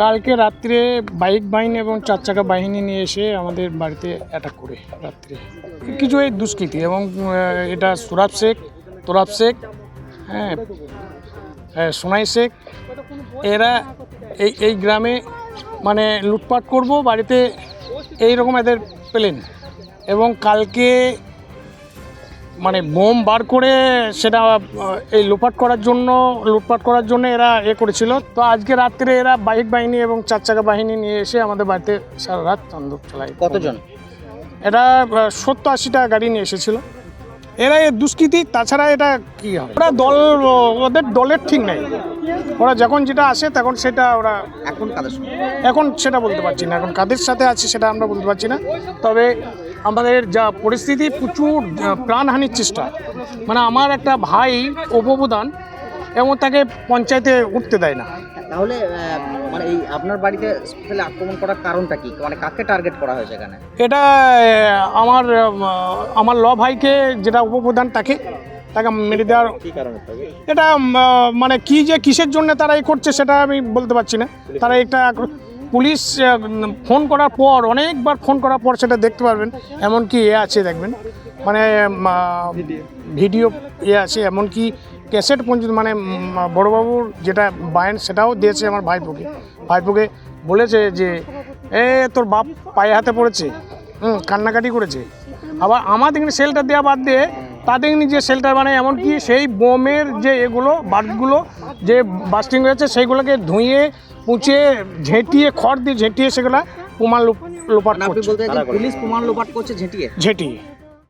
কালকে রাত্রে বাইক বাহিনী এবং চার চাকা বাহিনী নিয়ে এসে আমাদের বাড়িতে অ্যাটাক করে রাত্রে। কিছু এই দুষ্কৃতি এবং এটা সুরাব শেখ তোরাব শেখ হ্যাঁ হ্যাঁ, সোনাই শেখ এরা এই এই গ্রামে মানে লুটপাট করব বাড়িতে এই রকম এদের প্লেন। এবং কালকে মানে বোম বার করে সেটা এই লুটপাট করার জন্য লুটপাট করার জন্য এরা এ করেছিল। তো আজকে রাত্রে এরা বাইক বাহিনী এবং চার চাকা বাহিনী নিয়ে এসে আমাদের বাড়িতে সারা রাত তাণ্ডব চালায় কতজন? এটা সত্তর আশিটা গাড়ি নিয়ে এসেছিল। এরা এ দুষ্কৃতি তাছাড়া এটা কি হয়? ওরা দল ওদের দলের ঠিক নেই। ওরা যখন যেটা আসে তখন সেটা ওরা এখন কাদের এখন সেটা বলতে পারছি না। এখন কাদের সাথে আছে সেটা আমরা বলতে পারছি না। তবে আমাদের যা পরিস্থিতি প্রচুর প্রাণহানির চেষ্টা। মানে আমার একটা ভাই উপপ্রধান এবং তাকে পঞ্চায়েতে উঠতে দেয় না। তাহলে মানে এই আপনার বাড়িতে স্পেশালি আক্রমণ করার কারণটা কি? মানে কাকে টার্গেট করা হয়েছে এখানে? এটা আমার আমার ল ভাইকে যেটা উপপ্রধান তাকে তাকে মেরে দেওয়ার এটা মানে কি যে কিসের জন্য তারা এই করছে সেটা আমি বলতে পারছি না। তারা একটা আক্র- পুলিশ ফোন করার পর অনেকবার ফোন করার পর সেটা দেখতে পারবেন। এমনকি এ আছে দেখবেন। মানে ভিডিও এ আছে এমনকি ক্যাসেট পর্যন্ত মানে বড়বাবুর যেটা বায়ন সেটাও দিয়েছে আমার ভাইপোকে। ভাইপোকে বলেছে যে এ তোর বাপ পায়ে হাতে পড়েছে হুম কান্নাকাটি করেছে। আবার আমাদের এখানে সেলটা দেওয়া বাদ দিয়ে তাদের যে সেলটা মানে এমনকি সেই বোমের যে এগুলো বার্ডগুলো যে বাস্টিং হয়েছে সেইগুলোকে ধুয়ে পুঁচে ঝেঁটিয়ে খড় দিয়ে ঝেঁটিয়ে সেগুলো প্রমাণ লোপ- লোপাট মানে করছে। পুলিশ প্রমাণ লোপাট করছে ঝেঁটিয়ে? ঝেঁটিয়ে।